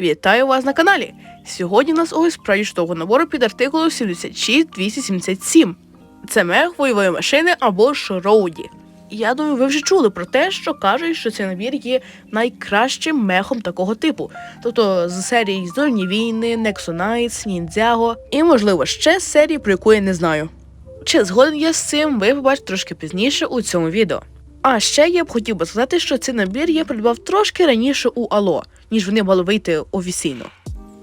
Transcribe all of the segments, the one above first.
Вітаю вас на каналі! Сьогодні нас ось справді набору під артикулом 76277. Це мех бойової машини або ж Роуді. Я думаю, ви вже чули про те, що кажуть, що цей набір є найкращим мехом такого типу. Тобто з серії Зорні війни, Nexonites, Ніндзяго і, можливо, ще з серії, про яку я не знаю. Чи згоден я з цим, ви побачите трошки пізніше у цьому відео. А ще я б хотів би сказати, що цей набір я придбав трошки раніше у Ало, ніж вони мали вийти офіційно.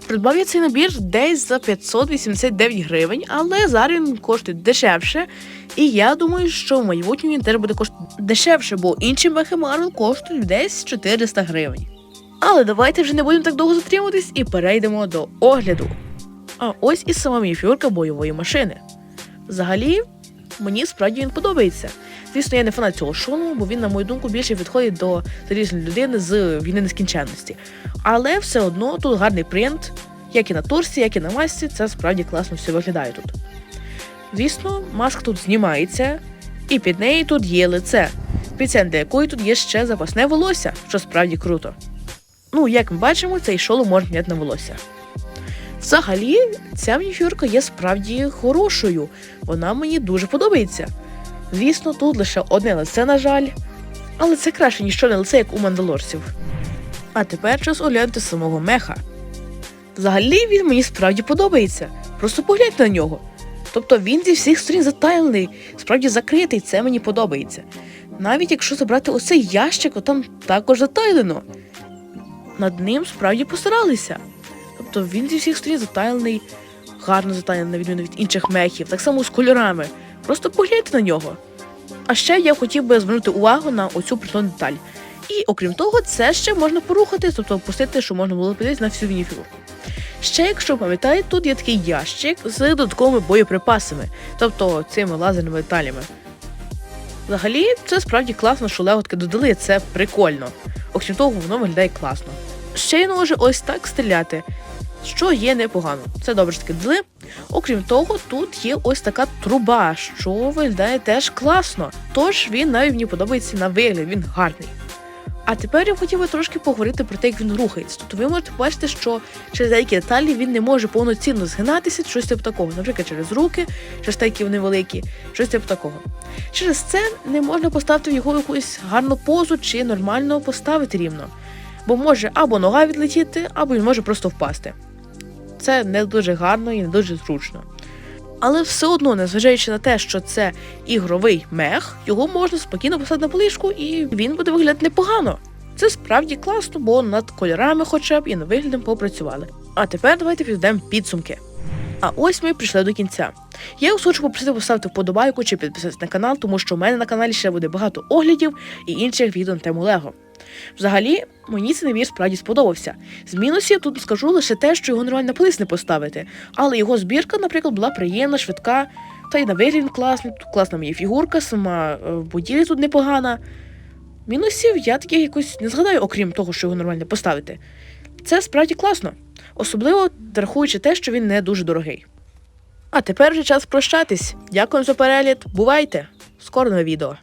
Придбав я цей набір десь за 589 гривень, але зараз він коштує дешевше. І я думаю, що в майбутньому він теж буде коштувати дешевше, бо інші мехи коштують десь 400 гривень. Але давайте вже не будемо так довго затримуватись і перейдемо до огляду. А ось і сама мініфюрка бойової машини. Взагалі, мені справді він подобається. Звісно, я не фанат цього шону, бо він, на мою думку, більше підходить до залізної людини з війни нескінченності. Але все одно тут гарний принт, як і на торсі, як і на масці, це справді класно все виглядає тут. Звісно, маска тут знімається, і під нею тут є лице, під центр якої тут є ще запасне волосся, що справді круто. Ну, як ми бачимо, цей шолом можна зняти на волосся. Взагалі, ця мініфюрка є справді хорошою. Вона мені дуже подобається. Звісно, тут лише одне лице, на жаль, але це краще, ніж чорне лице, як у мандалорців. А тепер час оглянути самого меха. Взагалі він мені справді подобається. Просто погляньте на нього. Тобто він зі всіх сторін затайлений, справді закритий, це мені подобається. Навіть якщо забрати оцей ящик, то там також затайлено. Над ним справді постаралися. Тобто він зі всіх сторін затайлений, гарно затайлений, на відміну від інших мехів, так само з кольорами. Просто погляньте на нього. А ще я хотів би звернути увагу на оцю притон деталь. І окрім того, це ще можна порухати, тобто опустити, що можна було подивитися на всю мініфігурку. Ще, якщо пам'ятаєте, тут є такий ящик з додатковими боєприпасами, тобто цими лазерними деталями. Взагалі, це справді класно, що Лего таке додали, це прикольно. Окрім того, воно виглядає класно. Ще й може ось так стріляти, що є непогано. Це добре додали. Окрім того, тут є ось така труба, що виглядає теж класно. Тож він навіть мені подобається на вигляд, він гарний. А тепер я хотів би трошки поговорити про те, як він рухається. Тобто ви можете побачити, що через деякі деталі він не може повноцінно згинатися, щось типу такого. Наприклад, через руки, через те, які вони великі, щось типу такого. Через це не можна поставити в його якусь гарну позу чи нормально поставити рівно. Бо може або нога відлетіти, або він може просто впасти. Це не дуже гарно і не дуже зручно. Але все одно, незважаючи на те, що це ігровий мех, його можна спокійно поставити на полишку і він буде виглядати непогано. Це справді класно, бо над кольорами хоча б і над виглядом попрацювали. А тепер давайте підведемо підсумки. А ось ми прийшли до кінця. Я вас хочу попросити поставити вподобайку чи підписатися на канал, тому що в мене на каналі ще буде багато оглядів і інших відео на тему Лего. Взагалі, мені цей набір справді сподобався. З мінусів тут скажу лише те, що його нормально на полис не поставити, але його збірка, наприклад, була приємна, швидка, та й на вигляд класний, тут класна моя фігурка, сама е, будівля тут непогана. Мінусів я таких якось не згадаю, окрім того, що його нормально поставити. Це справді класно, особливо рахуючи те, що він не дуже дорогий. А тепер вже час прощатись. Дякую за перегляд. Бувайте! Скоро нове відео.